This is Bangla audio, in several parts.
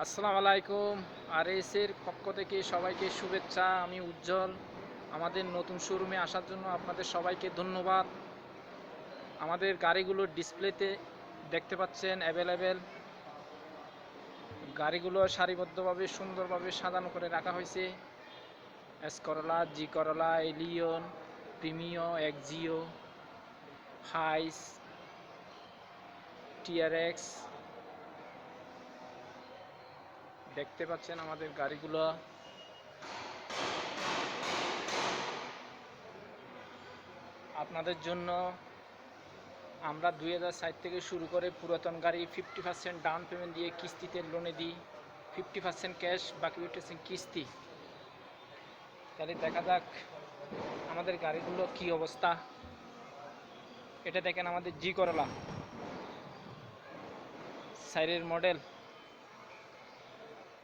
আসসালামু আলাইকুম। আর এর পক্ষ থেকে সবাইকে শুভেচ্ছা। আমি উজ্জ্বল। আমাদের নতুন শোরুমে আসার জন্য আপনাদের সবাইকে ধন্যবাদ। আমাদের গাড়িগুলোর ডিসপ্লেতে দেখতে পাচ্ছেন অ্যাভেলেবেল। গাড়িগুলো সারিবদ্ধভাবে, সুন্দরভাবে সাজানো করে রাখা হয়েছে। S Corolla, G Corolla, Allion, Premio Axio Hiace TRX দেখতে পাচ্ছেন আমাদের গাড়িগুলো। আপনাদের জন্য আমরা দুই হাজার সাত থেকে শুরু করে পুরাতন গাড়ি ফিফটি পার্সেন্ট ডাউন পেমেন্ট দিয়ে কিস্তিতে লোনে দিই। ফিফটি পার্সেন্ট ক্যাশ, বাকি উঠেছেন কিস্তি। তাহলে দেখা যাক আমাদের গাড়িগুলো কি অবস্থা। এটা দেখেন আমাদের জি করলা। সাইরের মডেল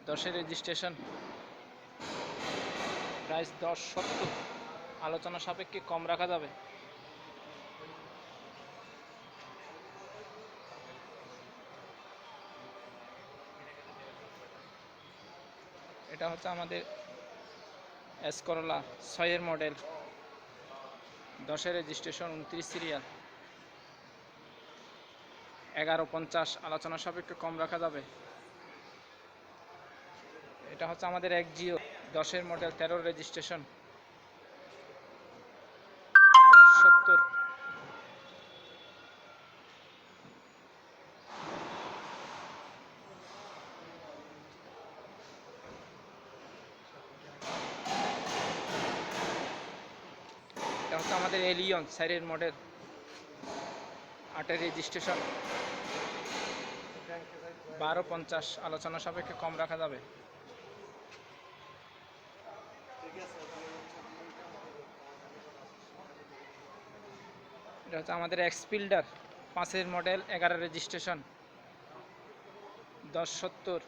দশের রেজিস্ট্রেশন প্রাইস দশ সত্তর। আলোচনা সাপেক্ষে কম রাখা যাবে। এটা হচ্ছে আমাদের এস করলা ছয়ের মডেল দশের রেজিস্ট্রেশন উনত্রিশ সিরিয়াল এগারো পঞ্চাশ, আলোচনা সাপেক্ষে কম রাখা যাবে। এটা হচ্ছে আমাদের এক জিও, দশের মডেল তেরোর রেজিস্ট্রেশন সত্তর। এটা হচ্ছে আমাদের এলিয়ন সাইরের মডেল। আটের রেজিস্ট্রেশন বারো পঞ্চাশ, আলোচনা সাপেক্ষে কম রাখা যাবে। এটা হচ্ছে আমাদের এক্সপিল্ডার পাঁচের মডেল এগারো রেজিস্ট্রেশন দশ সত্তর।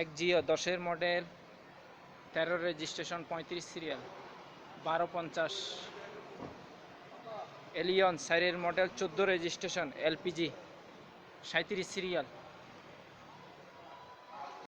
এক জিও দশের মডেল তেরো রেজিস্ট্রেশন পঁয়ত্রিশ সিরিয়াল বারো পঞ্চাশ। এলিয়ন সাইরের মডেল চোদ্দ রেজিস্ট্রেশন এলপিজি সাঁত্রিশ সিরিয়াল